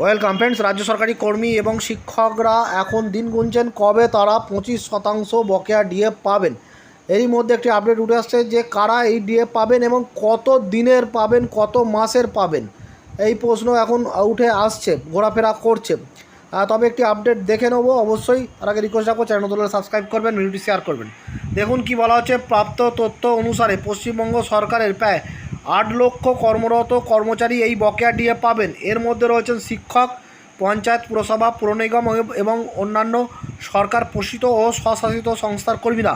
Welcome friends রাজ্য সরকারি কর্মী এবং শিক্ষকরা এখন দিন গুনছেন কবে তারা পঁচিশ শতাংশ বকেয়া ডিএফ পাবেন। এরই মধ্যে একটি আপডেট উঠে আসছে যে কারা এই ডিএফ পাবেন এবং কত দিনের পাবেন, কত মাসের পাবেন? এই প্রশ্ন এখন উঠে আসছে, ঘোরাফেরা করছে। তবে একটি আপডেট দেখে নেব অবশ্যই। তার আগে রিকোয়েস্ট রাখব চ্যানেল তুলে সাবস্ক্রাইব করবেন ভিডিওটি শেয়ার করবেন। দেখুন কি বলা হচ্ছে, প্রাপ্ত তথ্য অনুসারে পশ্চিমবঙ্গ সরকারের প্রায় আট লক্ষ কর্মরত কর্মচারী এই বকেয়া ডিএ পাবেন। এর মধ্যে রয়েছেন শিক্ষক, পঞ্চায়েত পুরসভা পুর নিগম এবং অন্যান্য সরকার পোষিত ও স্বশাসিত সংস্থার কর্মীরা।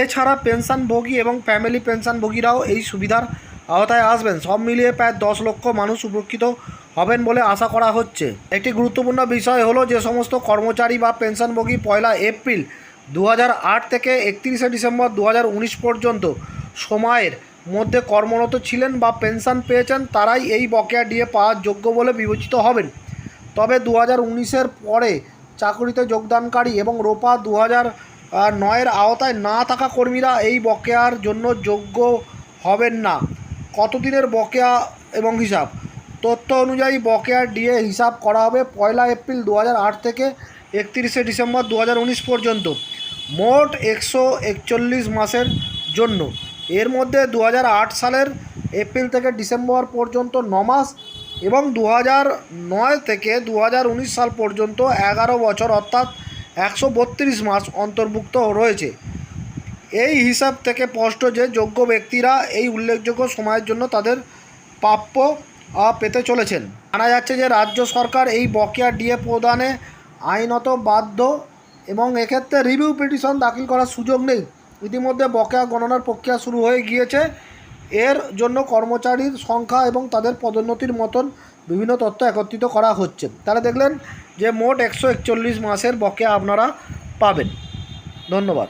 এছাড়া পেনশনভোগী এবং ফ্যামিলি পেনশনভোগীরাও এই সুবিধার আওতায় আসবেন। সব মিলিয়ে প্রায় দশ লক্ষ মানুষ উপকৃত হবেন বলে আশা করা হচ্ছে। একটি গুরুত্বপূর্ণ বিষয় হলো যে সমস্ত কর্মচারী বা পেনশনভোগী পয়লা এপ্রিল দু হাজার আট থেকে একত্রিশে ডিসেম্বর দু হাজার উনিশ পর্যন্ত সময়ের মধ্যে কর্মরত ছিলেন বা পেনশন পেয়েছেন, তারাই এই বকেয়া ডিএ পাওয়ার যোগ্য বলে বিবেচিত হবেন। তবে দু হাজার উনিশের পরে চাকরিতে যোগদানকারী এবং রোপা দু হাজার নয়ের আওতায় না থাকা কর্মীরা এই বকেয়ার জন্য যোগ্য হবেন না। কতদিনের বকেয়া এবং হিসাব? তথ্য অনুযায়ী বকেয়ার ডিএ হিসাব করা হবে পয়লা এপ্রিল দু হাজার আট থেকে একত্রিশে ডিসেম্বর দু হাজার উনিশ পর্যন্ত। মোট একশো একচল্লিশ মাসের জন্য। এর মধ্যে দু হাজার আট সালের এপ্রিল থেকে ডিসেম্বর পর্যন্ত ন মাস এবং দু নয় থেকে দু হাজার উনিশ সাল পর্যন্ত এগারো বছর, অর্থাৎ একশো বত্রিশ মাস অন্তর্ভুক্ত রয়েছে। এই হিসাব থেকে স্পষ্ট যে যোগ্য ব্যক্তিরা এই উল্লেখযোগ্য সময়ের জন্য তাদের প্রাপ্য পেতে চলেছেন। জানা যাচ্ছে যে রাজ্য সরকার এই বকেয়া ডিএ প্রদানে আইনত বাধ্য এবং এক্ষেত্রে রিভিউ পিটিশন দাখিল করার সুযোগ নেই। ইতিমধ্যে বকেয়া গণনার প্রক্রিয়া শুরু হয়ে গিয়েছে। এর জন্য কর্মচারীর সংখ্যা এবং তাদের পদোন্নতির মতন বিভিন্ন তথ্য একত্রিত করা হচ্ছে। তারা দেখলেন যে মোট একশো একচল্লিশ মাসের বকেয়া আপনারা পাবেন। ধন্যবাদ।